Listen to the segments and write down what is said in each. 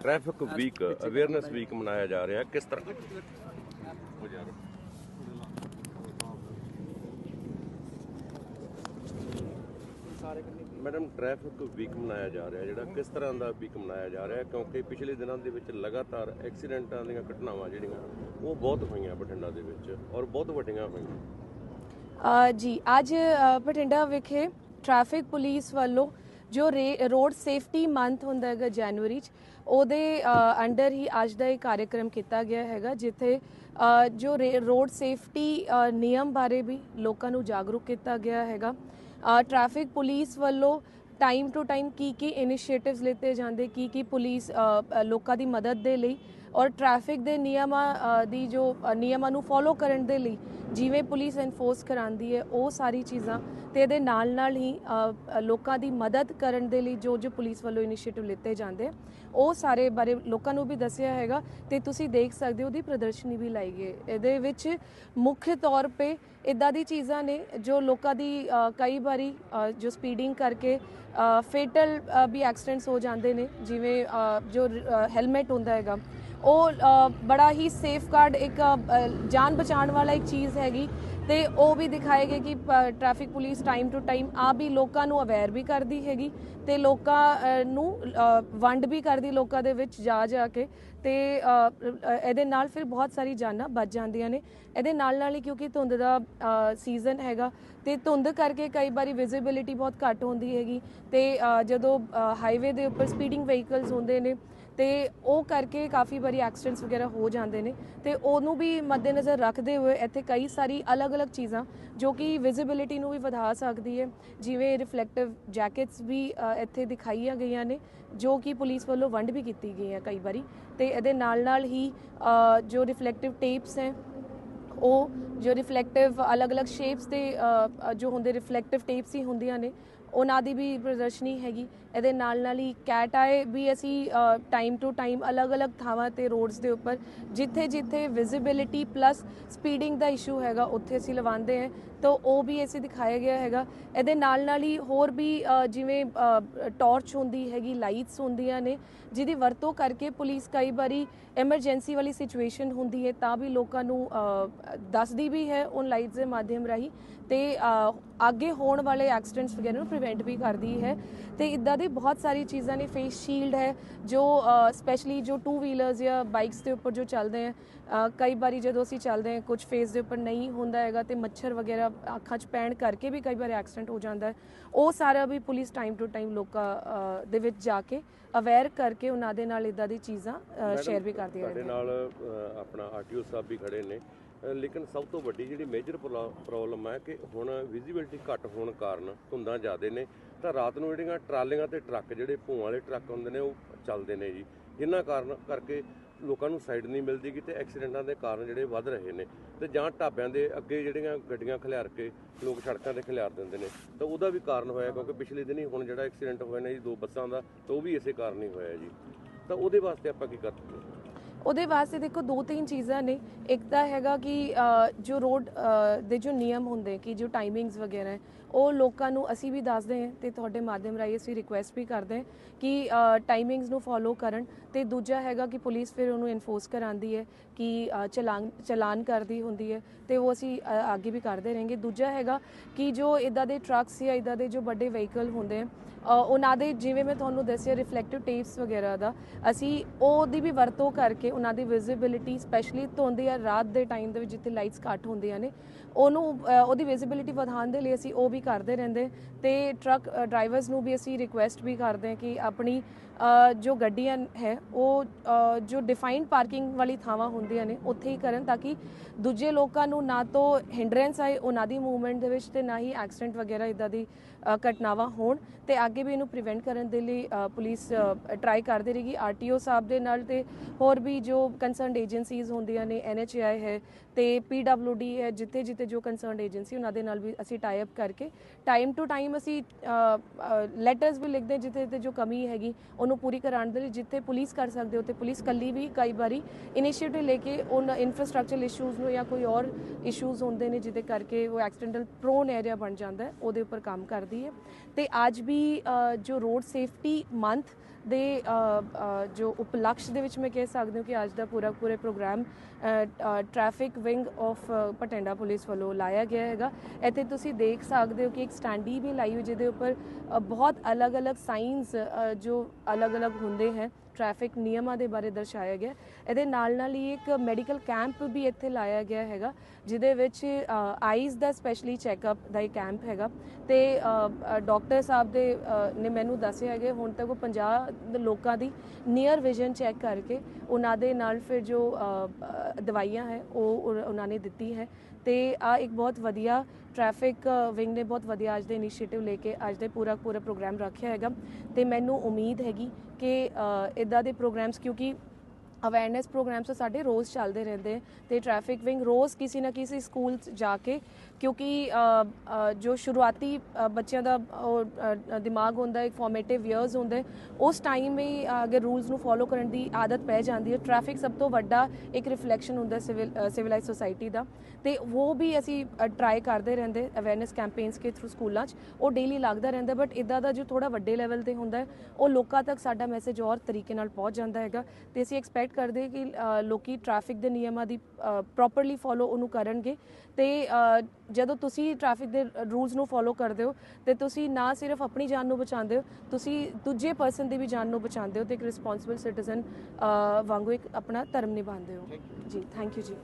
Traffic week awareness week ਮਨਾਇਆ ਜਾ ਰਿਹਾ ਕਿਸ ਤਰ੍ਹਾਂ? ਮੈਡਮ ਟ੍ਰੈਫਿਕ ਵੀਕ ਮਨਾਇਆ ਜਾ ਰਿਹਾ ਜਿਹੜਾ ਕਿਸ ਤਰ੍ਹਾਂ ਦਾ ਵੀਕ ਮਨਾਇਆ ਜਾ ਰਿਹਾ ਕਿਉਂਕਿ ਪਿਛਲੇ ਦਿਨਾਂ ਦੇ ਵਿੱਚ ਲਗਾਤਾਰ ਐਕਸੀਡੈਂਟਾਂ ਦੀਆਂ ਘਟਨਾਵਾਂ ਜਿਹੜੀਆਂ ਉਹ ਬਹੁਤ ਹੋਈਆਂ ਬਠਿੰਡਾ ਦੇ ਵਿੱਚ ਔਰ ਬਹੁਤ ਵੱਡੀਆਂ ਹੋਈਆਂ। ਅ, ਜੀ ਅੱਜ ਬਠਿੰਡਾ ਵਿਖੇ ਟ੍ਰੈਫਿਕ ਪੁਲਿਸ ਵੱਲੋਂ ਜੋ ਰੇ- ਰੋਡ ਸੇਫਟੀ ਮੰਥ ਹੁੰਦਾ ਹੈਗਾ ਜਨਵਰੀ ਚ, ਉਹਦੇ ਅੰਡਰ ਹੀ ਅੱਜ ਦਾ ਇਹ ਕਾਰਜਕ੍ਰਮ ਕੀਤਾ ਗਿਆ ਹੈਗਾ, ਜਿੱਥੇ ਜੋ ਰੇ- ਰੋਡ ਸੇਫਟੀ ਨਿਯਮ ਬਾਰੇ ਵੀ ਲੋਕਾਂ ਨੂੰ ਜਾਗਰੂਕ ਕੀਤਾ ਗਿਆ ਹੈਗਾ। ਟ੍ਰੈਫਿਕ ਪੁਲਿਸ ਵੱਲੋਂ ਟਾਈਮ ਟੂ ਟਾਈਮ ਕੀ ਕੀ ਇਨੀਸ਼ੀਏਟਿਵਸ ਲਿੱਤੇ ਜਾਂਦੇ, ਕੀ ਕੀ ਪੁਲਿਸ ਲੋਕਾਂ ਦੀ ਮਦਦ ਦੇ ਲਈ ਔਰ ਟ੍ਰੈਫਿਕ ਦੇ ਨਿਯਮਾਂ ਦੀ ਜੋ ਨਿਯਮਾਂ ਨੂੰ ਫੋਲੋ ਕਰਨ ਦੇ ਲਈ ਜਿਵੇਂ ਪੁਲਿਸ ਐਨਫੋਰਸ ਕਰਾਂਦੀ ਹੈ, ਉਹ ਸਾਰੀ ਚੀਜ਼ਾਂ ਤੇ ਇਹਦੇ ਨਾਲ ਨਾਲ ਹੀ ਲੋਕਾਂ ਦੀ ਮਦਦ ਕਰਨ ਦੇ ਲਈ ਜੋ ਜੋ ਪੁਲਿਸ ਵੱਲੋਂ ਇਨੀਸ਼ੀਏਟਿਵ ਲਿੱਤੇ ਜਾਂਦੇ ਉਹ ਸਾਰੇ ਬਾਰੇ ਲੋਕਾਂ ਨੂੰ ਵੀ ਦੱਸਿਆ ਹੈਗਾ ਤੇ ਤੁਸੀਂ ਦੇਖ ਸਕਦੇ ਹੋ ਉਹਦੀ ਪ੍ਰਦਰਸ਼ਨੀ ਵੀ ਲਾਈ ਗਈ ਇਹਦੇ ਵਿੱਚ ਮੁੱਖ ਤੌਰ 'ਤੇ ਇਦਾਂ ਦੀ ਚੀਜ਼ਾਂ ਨੇ ਜੋ ਲੋਕਾਂ ਦੀ ਕਈ ਵਾਰੀ ਜੋ ਸਪੀਡਿੰਗ ਕਰਕੇ ਫੇਟਲ ਵੀ ਐਕਸੀਡੈਂਟਸ ਹੋ ਜਾਂਦੇ ਨੇ, ਜਿਵੇਂ ਜੋ ਹੈਲਮਟ ਹੁੰਦਾ ਹੈਗਾ ਉਹ ਬੜਾ ਹੀ ਸੇਫਗਾਰਡ ਇੱਕ ਜਾਨ ਬਚਾਉਣ ਵਾਲਾ ਇੱਕ ਚੀਜ਼ ਹੈਗੀ ਤੇ ਉਹ ਵੀ ਦਿਖਾਏ ਗਏ ਕਿ traffic police time to time ਆ ਵੀ ਲੋਕਾਂ ਨੂੰ ਅਵੇਅਰ ਵੀ ਕਰਦੀ ਹੈਗੀ ਤੇ ਲੋਕਾਂ ਨੂੰ ਵੰਡ ਵੀ ਕਰਦੀ ਲੋਕਾਂ ਦੇ ਵਿੱਚ ਜਾ ਜਾ ਕੇ ਤੇ ਇਹਦੇ ਨਾਲ ਫਿਰ ਬਹੁਤ ਸਾਰੀ ਜਾਨਾਂ ਬਚ ਜਾਂਦੀਆਂ ਨੇ। ਇਹਦੇ ਨਾਲ ਨਾਲ ਹੀ ਕਿਉਂਕਿ ਧੁੰਦ ਦਾ ਸੀਜ਼ਨ ਹੈਗਾ ਤੇ ਧੁੰਦ ਕਰਕੇ ਕਈ ਵਾਰੀ ਵਿਜ਼ਿਬਿਲਿਟੀ ਬਹੁਤ ਘੱਟ ਹੁੰਦੀ ਹੈਗੀ ਤੇ ਜਦੋਂ ਹਾਈਵੇ ਦੇ ਉੱਪਰ ਸਪੀਡਿੰਗ ਵਹੀਕਲਸ ਹੁੰਦੇ ਨੇ ਤੇ ਉਹ ਕਰਕੇ ਕਾਫੀ ਵਾਰੀ ਐਕਸੀਡੈਂਟਸ ਵਗੈਰਾ ਹੋ ਜਾਂਦੇ ਨੇ ਤੇ ਉਹਨੂੰ ਵੀ ਮੱਦੇਨਜ਼ਰ ਰੱਖਦੇ ਹੋਏ ਇੱਥੇ ਕਈ ਸਾਰੀ ਅਲੱਗ-ਅਲੱਗ ਚੀਜ਼ਾਂ ਜੋ ਕਿ ਵਿਜ਼ਿਬਿਲਿਟੀ ਨੂੰ ਵੀ ਵਧਾ ਸਕਦੀ ਹੈ। ਜਿਵੇਂ ਰਿਫਲੈਕਟਿਵ ਜੈਕਟਸ ਵੀ ਇੱਥੇ ਦਿਖਾਈਆਂ ਗਈਆਂ ਨੇ, ਜੋ ਕਿ ਪੁਲਿਸ ਵੱਲੋਂ ਵੰਡ ਵੀ ਕੀਤੀ ਗਈ ਹੈ ਕਈ ਵਾਰੀ ਤੇ ਇਹਦੇ ਨਾਲ-ਨਾਲ ਹੀ ਜੋ ਰਿਫਲੈਕਟਿਵ ਟੇਪਸ ਹੈ, ਉਹ ਜੋ ਰਿਫਲੈਕਟਿਵ ਅਲੱਗ-ਅਲੱਗ ਸ਼ੇਪਸ ਦੇ ਜੋ ਹੁੰਦੇ ਰਿਫਲੈਕਟਿਵ ਟੇਪਸ ਹੀ ਹੁੰਦੀਆਂ ਨੇ, ਉਹਨਾਂ ਦੀ ਵੀ ਪ੍ਰਦਰਸ਼ਨੀ ਹੈਗੀ ਇਹਦੇ ਨਾਲ ਨਾਲ ਹੀ ਕੈਟ ਆਏ ਵੀ ਅਸੀਂ ਟਾਈਮ ਟੂ ਟਾਈਮ ਅਲੱਗ-ਅਲੱਗ ਥਾਵਾਂ ਤੇ ਰੋਡਸ ਦੇ ਉੱਪਰ ਜਿੱਥੇ ਜਿੱਥੇ ਵਿਜ਼ਿਬਿਲਿਟੀ ਪਲੱਸ ਸਪੀਡਿੰਗ ਦਾ ਇਸ਼ੂ ਹੈਗਾ, ਉੱਥੇ ਅਸੀਂ ਲਵਾਉਂਦੇ ਹਾਂ। ਤਾਂ ਉਹ ਵੀ ਅਸੀਂ ਦਿਖਾਇਆ ਗਿਆ ਹੈਗਾ। ਇਹਦੇ ਨਾਲ ਨਾਲ ਹੀ ਹੋਰ ਵੀ ਜਿਵੇਂ ਟਾਰਚ ਹੁੰਦੀ ਹੈਗੀ ਲਾਈਟਸ ਹੁੰਦੀਆਂ ਨੇ, ਜਿਹਦੀ ਵਰਤੋਂ ਕਰਕੇ ਪੁਲਿਸ ਕਈ ਵਾਰੀ ਐਮਰਜੈਂਸੀ ਵਾਲੀ ਸਿਚੁਏਸ਼ਨ ਹੁੰਦੀ ਹੈ, ਤਾਂ ਵੀ ਲੋਕਾਂ ਨੂੰ ਦੱਸਦੀ ਵੀ ਹੈ ਉਹ ਲਾਈਟਸ ਦੇ ਮਾਧਿਅਮ ਰਾਹੀਂ। ਤੇ ਅੱਗੇ ਹੋਣ ਵਾਲੇ ਐਕਸੀਡੈਂਟਸ ਵਗੈਰਾ ਨੂੰ ਪ੍ਰੀਵੈਂਟ ਵੀ ਕਰਦੀ ਹੈ। ਤੇ ਇਦਾਂ ਦੀ ਬਹੁਤ ਸਾਰੀ ਚੀਜ਼ਾਂ ਨੇ ਫੇਸ ਸ਼ੀਲਡ ਹੈ ਜੋ ਸਪੈਸ਼ਲੀ ਜੋ ਟੂ ਵੀਲਰਸ ਜਾਂ ਬਾਈਕਸ ਦੇ ਉੱਪਰ ਜੋ ਚੱਲਦੇ ਆ ਕਈ ਵਾਰੀ ਜਦੋਂ ਅਸੀਂ ਚੱਲਦੇ ਹਾਂ ਕੁਝ ਫੇਸ ਦੇ ਉੱਪਰ ਨਹੀਂ ਹੁੰਦਾ ਹੈਗਾ ਤੇ ਮੱਛਰ ਵਗੈਰਾ ਅੱਖਾਂ 'ਚ ਪੈਣ ਕਰਕੇ ਵੀ ਕਈ ਵਾਰ ਐਕਸੀਡੈਂਟ ਹੋ ਜਾਂਦਾ ਹੈ। ਉਹ ਸਾਰਾ ਵੀ ਪੁਲਿਸ ਟਾਈਮ ਟੂ ਟਾਈਮ ਲੋਕਾਂ ਦੇ ਵਿੱਚ ਜਾ ਕੇ ਅਵੇਅਰ ਕਰਕੇ ਉਹਨਾਂ ਦੇ ਨਾਲ ਇਦਾਂ ਦੀ ਚੀਜ਼ਾਂ ਸ਼ੇਅਰ ਵੀ ਕਰਦੀ ਸਾਡੇ ਰਹਿੰਦੀ ਨਾਲ ਅ, ਆਪਣਾ ਆਰਟੀਓ ਸਾਹਿਬ ਵੀ ਖੜੇ ਨੇ ਲੇਕਿਨ ਸਭ ਤੋਂ ਵੱਡੀ ਜਿਹੜੀ ਮੇਜਰ ਪ੍ਰੋਬਲਮ ਹੈ ਕਿ ਹੁਣ ਵਿਜ਼ਿਬਿਲਟੀ ਘੱਟ ਹੋਣ ਕਾਰਨ ਧੁੰਦਾਂ ਜ਼ਿਆਦੇ ਨੇ ਤਾਂ ਰਾਤ ਨੂੰ ਜਿਹੜੀਆਂ ਟਰਾਲੀਆਂ ਤੇ ਟਰੱਕ, ਜਿਹੜੇ ਭੂਆਂ ਵਾਲੇ ਟਰੱਕ ਹੁੰਦੇ ਨੇ, ਉਹ ਚੱਲਦੇ ਨੇ ਜੀ। ਜਿਨ੍ਹਾਂ ਕਾਰਨ ਕਰਕੇ ਲੋਕਾਂ ਨੂੰ ਸਾਈਡ ਨਹੀਂ ਮਿਲਦੀ ਗੀ ਤੇ ਐਕਸੀਡੈਂਟਾਂ ਦੇ ਕਾਰਨ ਜਿਹੜੇ ਵੱਧ ਰਹੇ ਨੇ। ਤੇ ਜਾਂ ਢਾਬਿਆਂ ਦੇ ਅੱਗੇ ਜਿਹੜੀਆਂ ਗੱਡੀਆਂ ਖਿਲਾਰ ਕੇ ਲੋਕ ਸੜਕਾਂ ਤੇ ਖਿਲਾਰ ਦਿੰਦੇ ਨੇ। ਤਾਂ ਉਹਦਾ ਵੀ ਕਾਰਨ ਹੋਇਆ ਕਿਉਂਕਿ ਪਿਛਲੇ ਦਿਨੀ ਹੁਣ ਜਿਹੜਾ ਐਕਸੀਡੈਂਟ ਹੋਇਆ ਨੇ ਜੀ, ਦੋ ਬੱਸਾਂ ਦਾ, ਤਾਂ ਉਹ ਵੀ ਇਸੇ ਕਾਰਨ ਹੀ ਹੋਇਆ ਜੀ। ਤਾਂ ਉਹਦੇ ਵਾਸਤੇ ਆਪਾਂ ਕੀ ਕਰ ਸਕਦੇ ਹਾਂ? ਉਹਦੇ ਵਾਸਤੇ ਦੇਖੋ ਦੋ ਤਿੰਨ ਚੀਜ਼ਾਂ ਨੇ। ਇੱਕ ਤਾਂ ਹੈਗਾ ਕਿ ਜੋ ਰੋਡ ਦੇ ਜੋ ਨਿਯਮ ਹੁੰਦੇ, ਕਿ ਜੋ ਟਾਈਮਿੰਗਸ ਵਗੈਰਾ, ਉਹ ਲੋਕਾਂ ਨੂੰ ਅਸੀਂ ਵੀ ਦੱਸਦੇ ਹਾਂ ਤੇ ਤੁਹਾਡੇ ਮਾਧਿਅਮ ਰਾਹੀਂ ਅਸੀਂ ਰਿਕੁਐਸਟ ਵੀ ਕਰਦੇ ਹਾਂ ਕਿ ਟਾਈਮਿੰਗਸ ਨੂੰ ਫੋਲੋ ਕਰਨ। ਤੇ ਦੂਜਾ ਹੈਗਾ ਕਿ ਪੁਲਿਸ ਫਿਰ ਉਹਨੂੰ ਇਨਫੋਰਸ ਕਰਾਂਦੀ ਹੈ ਕਿ ਚਲਾਨ ਚਲਾਨ ਕਰਦੀ ਹੁੰਦੀ ਹੈ ਤੇ ਉਹ ਅਸੀਂ ਅੱਗੇ ਵੀ ਕਰਦੇ ਰਹਾਂਗੇ ਦੂਜਾ ਹੈਗਾ ਕਿ ਜੋ ਇਦਾਂ ਦੇ ਟਰੱਕਸ ਜਾਂ ਇਦਾਂ ਦੇ ਜੋ ਵੱਡੇ ਵਹੀਕਲ ਹੁੰਦੇ ਆ ਉਹਨਾਂ ਦੇ ਜਿਵੇਂ ਮੈਂ ਤੁਹਾਨੂੰ ਦੱਸਿਆ ਰਿਫਲੈਕਟਿਵ ਟੇਪਸ ਵਗੈਰਾ ਦਾ, ਅਸੀਂ ਉਹਦੀ ਵੀ ਵਰਤੋਂ ਕਰਕੇ ਉਹਨਾਂ ਦੀ ਵਿਜ਼ਿਬਿਲਿਟੀ ਸਪੈਸ਼ਲੀ ਧੁੰਦ ਜਾਂ ਰਾਤ ਦੇ ਟਾਈਮ ਦੇ ਵਿੱਚ ਜਿੱਥੇ ਲਾਈਟਸ ਘੱਟ ਹੁੰਦੀਆਂ ਨੇ, ਉਹਨੂੰ ਉਹਦੀ ਵਿਜ਼ਿਬਿਲਿਟੀ ਵਧਾਉਣ ਦੇ ਲਈ ਅਸੀਂ ਉਹ ਵੀ ਕਰਦੇ ਰਹਿੰਦੇ ਤੇ ਟਰੱਕ ਡਰਾਈਵਰਸ ਨੂੰ ਵੀ ਅਸੀਂ ਰਿਕੁਐਸਟ ਵੀ ਕਰਦੇ ਹਾਂ ਕਿ ਆਪਣੀ ਜੋ ਗੱਡੀਆਂ ਹੈ, ਉਹ ਜੋ ਡਿਫਾਈਨਡ ਪਾਰਕਿੰਗ ਵਾਲੀ ਥਾਵਾਂ ਹੁੰਦੀਆਂ ਨੇ, ਉੱਥੇ ਹੀ ਕਰਨ ਤਾਂ ਕਿ ਦੂਜੇ ਲੋਕਾਂ ਨੂੰ ਨਾ ਤੋਂ ਹਿੰਡਰੈਂਸ ਆਏ, ਉਹਨਾਂ ਦੀ ਮੂਵਮੈਂਟ ਦੇ ਵਿੱਚ ਤੇ ਨਾ ਹੀ ਐਕਸੀਡੈਂਟ ਵਗੈਰਾ ਇਦਾਂ ਦੀ ਘਟਨਾਵਾਂ ਹੋਣ ਤੇ ਅੱਗੇ ਵੀ ਇਹਨੂੰ ਪ੍ਰੀਵੈਂਟ ਕਰਨ ਦੇ ਲਈ ਪੁਲਿਸ ਟਰਾਈ ਕਰਦੇ ਰਹੇਗੀ ਆਰਟੀਓ ਸਾਹਿਬ ਦੇ ਨਾਲ ਤੇ ਹੋਰ ਵੀ ਜੋ ਕੰਸਰਨਡ ਏਜੰਸੀਜ਼ ਹੁੰਦੀਆਂ ਨੇ ਐਨਐਚਆਈ ਹੈ ਤੇ ਪੀਡਬਲਯੂਡੀ ਹੈ, ਜਿੱਥੇ ਜਿੱਥੇ ਜੋ ਕੰਸਰਨਡ ਏਜੰਸੀ ਉਹਨਾਂ ਦੇ ਨਾਲ ਵੀ ਅਸੀਂ ਟਾਈ ਅਪ ਕਰਕੇ ਟਾਈਮ ਟੂ ਟਾਈਮ ਅਸੀਂ ਲੈਟਰਸ ਵੀ ਲਿਖਦੇ ਜਿੱਥੇ ਜਿੱਥੇ ਜੋ ਕਮੀ ਹੈਗੀ, ਉਹਨੂੰ ਪੂਰੀ ਕਰਾਉਣ ਦੇ ਲਈ ਜਿੱਥੇ ਪੁਲਿਸ ਕਰ ਸਕਦੇ ਉੱਥੇ ਪੁਲਿਸ ਕੱਲੀ ਵੀ ਕਈ ਵਾਰੀ ਇਨੀਸ਼ੀਏਟਿਵ ਲੈ ਕੇ ਉਹਨਾਂ ਇਨਫਰਾਸਟ੍ਰਕਚਰ ਇਸ਼ੂਜ਼ ਨੂੰ ਜਾਂ ਕੋਈ ਹੋਰ ਇਸ਼ੂਜ਼ ਹੁੰਦੇ ਨੇ ਜਿਹਦੇ ਕਰਕੇ ਉਹ ਐਕਸੀਡੈਂਟਲ ਪ੍ਰੋਨ ਏਰੀਆ ਬਣ ਜਾਂਦਾ ਹੈ, ਉਹਦੇ ਉੱਪਰ ਕੰਮ ਕਰਦੀ ਹੈ। ਤੇ ਅੱਜ ਵੀ ਜੋ ਰੋਡ ਸੇਫਟੀ ਮੰਥ ਦੇ ਜੋ ਉਪਲਕਸ਼ ਦੇ ਵਿੱਚ ਮੈਂ ਕਹਿ ਸਕਦੀ ਹਾਂ ਕਿ ਅੱਜ ਦਾ ਪੂਰਾ ਪੂਰੇ program traffic wing of Bathinda police ਵੱਲੋਂ ਲਾਇਆ ਗਿਆ ਹੈਗਾ। ਇੱਥੇ ਤੁਸੀਂ ਦੇਖ ਸਕਦੇ ਹੋ ਕਿ ਇੱਕ ਸਟੈਂਡੀ ਵੀ ਲਾਈ ਹੋਈ ਜਿਹਦੇ ਉੱਪਰ ਬਹੁਤ ਅਲੱਗ-ਅਲੱਗ ਸਾਈਨਸ ਜੋ ਅਲੱਗ-ਅਲੱਗ ਹੁੰਦੇ ਹੈ। ਟ੍ਰੈਫਿਕ ਨਿਯਮਾਂ ਦੇ ਬਾਰੇ ਦਰਸਾਇਆ ਗਿਆ ਇਹਦੇ ਨਾਲ ਨਾਲ ਹੀ ਇੱਕ ਮੈਡੀਕਲ ਕੈਂਪ ਵੀ ਇੱਥੇ ਲਾਇਆ ਗਿਆ ਹੈਗਾ, ਜਿਹਦੇ ਵਿੱਚ ਆਈਜ਼ ਦਾ ਸਪੈਸ਼ਲੀ ਚੈੱਕਅਪ ਦਾ ਇੱਕ ਕੈਂਪ ਹੈਗਾ। ਤੇ ਡਾਕਟਰ ਸਾਹਿਬ ਦੇ ਨੇ ਮੈਨੂੰ ਦੱਸਿਆ ਹੈਗੇ, ਹੁਣ ਤੱਕ ਉਹ 50 ਲੋਕਾਂ ਦੀ ਨੀਅਰ ਵਿਜ਼ਨ ਚੈੱਕ ਕਰਕੇ ਉਹਨਾਂ ਦੇ ਨਾਲ ਫਿਰ ਜੋ ਦਵਾਈਆਂ ਹੈ, ਉਹ- ਉਹਨਾਂ ਨੇ ਦਿੱਤੀ ਹੈ। ਤੇ ਆ ਇੱਕ ਬਹੁਤ ਵਧੀਆ ਟ੍ਰੈਫਿਕ ਵਿੰਗ ਨੇ ਬਹੁਤ ਵਧੀਆ ਅੱਜ ਦੇ ਇਨੀਸ਼ੀਏਟਿਵ ਲੈ ਕੇ ਅੱਜ ਦੇ ਪੂਰਾ ਪੂਰਾ ਪ੍ਰੋਗਰਾਮ ਰੱਖਿਆ ਹੈਗਾ। ਤੇ ਮੈਨੂੰ ਉਮੀਦ ਹੈਗੀ ਕਿ ਇਦਾਂ ਦੇ ਪ੍ਰੋਗਰਾਮਸ ਕਿਉਂਕਿ ਅਵੇਅਰਨੈਸ ਪ੍ਰੋਗਰਾਮਸ ਸਾਡੇ ਰੋਜ਼ ਚੱਲਦੇ ਰਹਿੰਦੇ ਹੈ ਤੇ ਟ੍ਰੈਫਿਕ ਵਿੰਗ ਰੋਜ਼ ਕਿਸੇ ਨਾ ਕਿਸੇ ਸਕੂਲ 'ਚ ਜਾ ਕੇ ਕਿਉਂਕਿ ਜੋ ਸ਼ੁਰੂਆਤੀ ਬੱਚਿਆਂ ਦਾ ਉਹ, ਦਿਮਾਗ ਹੁੰਦਾ ਇੱਕ ਫਾਰਮੇਟਿਵ ਇਅਰਸ ਹੁੰਦੇ ਉਸ ਟਾਈਮ ਹੀ ਅਗਰ ਰੂਲਸ ਨੂੰ ਫੋਲੋ ਕਰਨ ਦੀ ਆਦਤ ਪੈ ਜਾਂਦੀ ਹੈ ਟ੍ਰੈਫਿਕ ਸਭ ਤੋਂ ਵੱਡਾ ਇੱਕ ਰਿਫਲੈਕਸ਼ਨ ਹੁੰਦਾ ਸਿਵਲ ਸਿਵਲਾਈਜ਼ ਸੋਸਾਇਟੀ ਦਾ ਤੇ ਉਹ ਵੀ ਅਸੀਂ ਟਰਾਈ ਕਰਦੇ ਰਹਿੰਦੇ ਅਵੇਅਰਨੈਸ ਕੈਂਪੇਨਸ ਕੇ ਥਰੂ ਸਕੂਲਾਂ 'ਚ ਉਹ ਡੇਲੀ ਲੱਗਦਾ ਰਹਿੰਦਾ ਬਟ ਇਦਾਂ ਦਾ ਜੋ ਥੋੜਾ ਵੱਡੇ ਲੈਵਲ ਤੇ ਹੁੰਦਾ ਉਹ ਲੋਕਾਂ ਤੱਕ ਸਾਡਾ ਮੈਸੇਜ ਔਰ ਤਰੀਕੇ ਨਾਲ ਪਹੁੰਚ ਜਾਂਦਾ ਹੈਗਾ ਤੇ ਅਸੀਂ ਐਕਸਪੈਕਟ ਕਰਦੇ ਕਿ ਲੋਕੀ ਟ੍ਰੈਫਿਕ ਦੇ ਨਿਯਮਾਂ ਦੀ ਪ੍ਰੋਪਰਲੀ ਫੋਲੋ ਉਹਨੂੰ ਕਰਨਗੇ। ਤੇ ਜਦੋਂ ਤੁਸੀਂ ਟ੍ਰੈਫਿਕ ਦੇ ਰੂਲਸ ਨੂੰ ਫੋਲੋ ਕਰਦੇ ਹੋ ਤੇ ਤੁਸੀਂ ਨਾ ਸਿਰਫ ਆਪਣੀ ਜਾਨ ਨੂੰ ਬਚਾਉਂਦੇ ਹੋ ਤੁਸੀਂ ਦੂਜੇ ਪਰਸਨ ਦੀ ਵੀ ਜਾਨ ਨੂੰ ਬਚਾਉਂਦੇ ਹੋ ਤੇ ਇੱਕ ਰਿਸਪੌਂਸਿਬਲ ਸਿਟੀਜ਼ਨ ਵਾਂਗੂ ਇੱਕ ਆਪਣਾ ਧਰਮ ਨਿਭਾਉਂਦੇ ਹੋ। ਜੀ ਥੈਂਕ ਯੂ ਜੀ।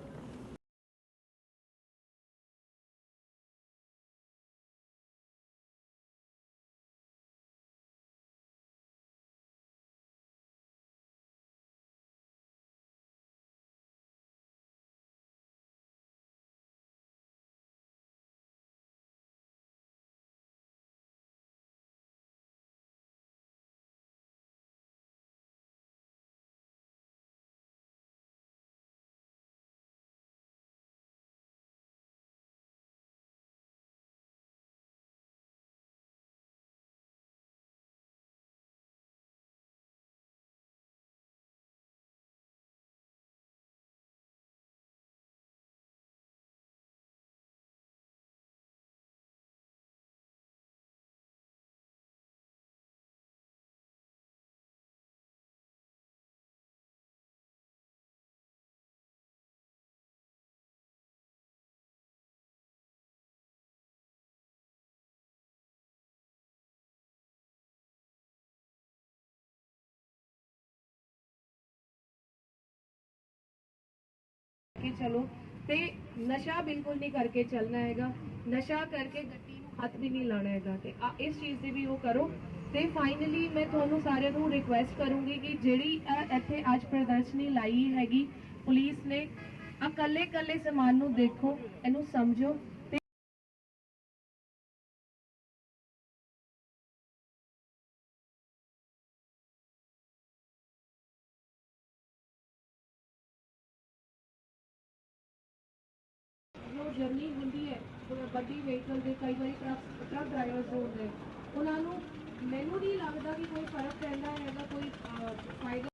ਚਲੋ। ਤੇ ਨਸ਼ਾ ਬਿਲਕੁਲ ਨਹੀਂ ਕਰਕੇ ਚੱਲਣਾ ਹੈਗਾ। ਨਸ਼ਾ ਕਰਕੇ ਗੱਡੀ ਨੂੰ ਹੱਥ ਵੀ ਨਹੀਂ ਲਾਣਾ ਹੈਗਾ। ਤੇ ਇਸ ਚੀਜ਼ ਦੀ ਵੀ ਉਹ ਕਰੋ। ਤੇ ਫਾਈਨਲੀ ਮੈਂ ਤੁਹਾਨੂੰ ਸਾਰਿਆਂ ਨੂੰ ਰਿਕੁਐਸਟ ਕਰੂੰਗੀ ਕਿ ਜਿਹੜੀ ਇੱਥੇ ਅੱਜ ਪ੍ਰਦਰਸ਼ਨੀ ਲਾਈ ਹੈਗੀ, ਪੁਲਿਸ ਨੇ ਆ ਕੱਲੇ ਕੱਲੇ ਸਮਾਨ ਨੂੰ ਦੇਖੋ, ਇਹਨੂੰ ਸਮਝੋ। ਜੋ ਜਰਨੀ ਹੁੰਦੀ ਹੈ। ਵੱਡੀ ਵਹੀਕਲ ਦੇ ਕਈ ਵਾਰੀ ਟਰੱਕ ਟਰੱਕ ਡਰਾਈਵਰਸ ਹੁੰਦੇ ਉਹਨਾਂ ਨੂੰ ਮੈਨੂੰ ਨਹੀਂ ਲੱਗਦਾ ਕਿ ਕੋਈ ਫ਼ਰਕ ਪੈਂਦਾ ਹੈਗਾ ਕੋਈ ਫਾਇਦਾ